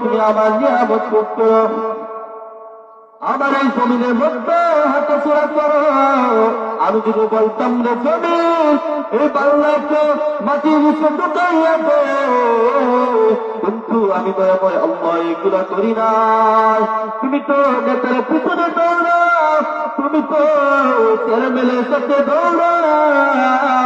তুমি আমার নিয়ামত করত আমার এই জমিনের মধ্যে হাতে ছোড়া করো। আমি যদি বলতাম রে জমি এই পাল্লাকে মাটির নিচে ঢুকাইয়া দে কিন্তু আমি দয়া করে আল্লাহ এগুলো করি না। তুমি তো নেতার পিছনে দৌড়াও। তুমি তো ছেলেমেলের সাথে দৌড়াও।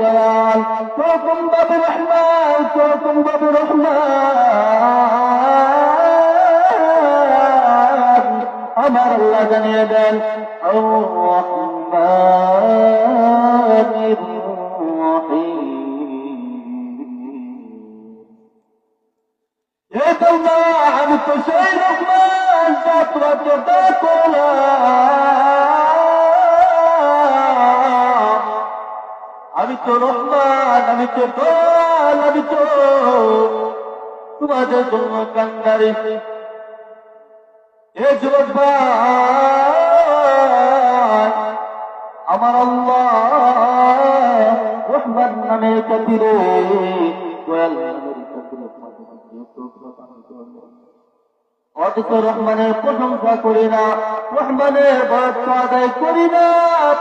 আমি তো দয়াল তোরকম বাবু রহমান তোরকম বাবু রহমান আমার আল্লাহ জানিয়ে দেন আর-রহমানির রহিম। এ বান্দা, আমি তোমাদের জন্য কান্দারি। এ যুবক ভাই, আমার আল্লাহ রহমান নামের কাতিরে দয়াল নামের কাতিরে তোমাদের রহমানের প্রশংসা করি না, রহমানের বরত্ব আদায় করি না,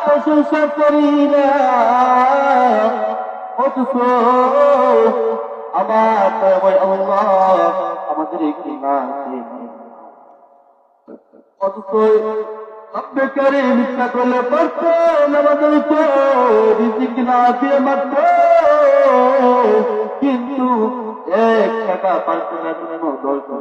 প্রশংসা করি না। অথচ আমাদের না না কিন্তু এক টাকা পাঁচশো জন্য দশ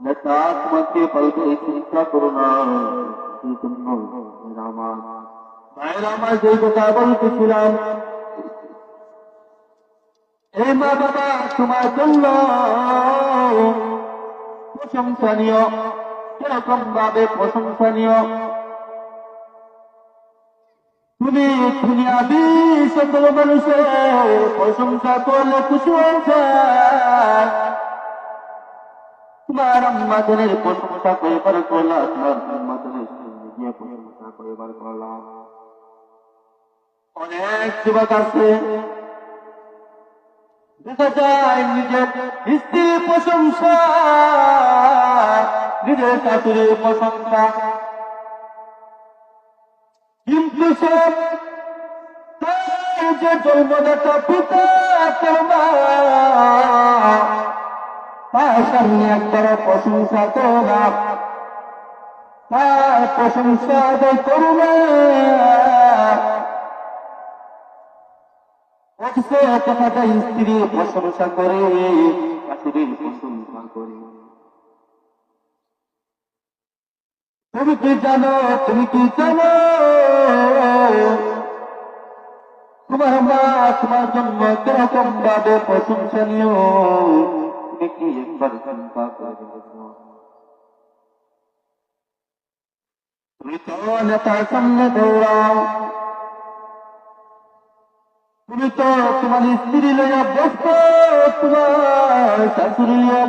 নেতা তোমাকে চিন্তা করো প্রশংসনীয় তুমি দুনিয়াবি সকল মানুষের প্রশংসা করলে খুশি হয়েছে তোমার আম্মাদের প্রশংসা করিবার করলাম তোমার আম্মাদের গিয়ে প্রশংসা করিবার করলাম। অনেক যুবক আছে। নিজের স্ত্রীর প্রশংসা, নিজের শাশুড়ির প্রশংসা। কিন্তু সে যে জন্মদাতা পিতা মা প্রশংসা না স্ত্রী প্রশংসা করে। তুমি কি জানো, তুমি কি জানো? তোমার মা তোমার জন্য কীরকম ভাবে প্রশংসনীয়? তুমি কি একবার চিন্তা করে? তুমি তো নেতার তোমার স্ত্রী লইয়া তোমার শাশুড়ি লইয়া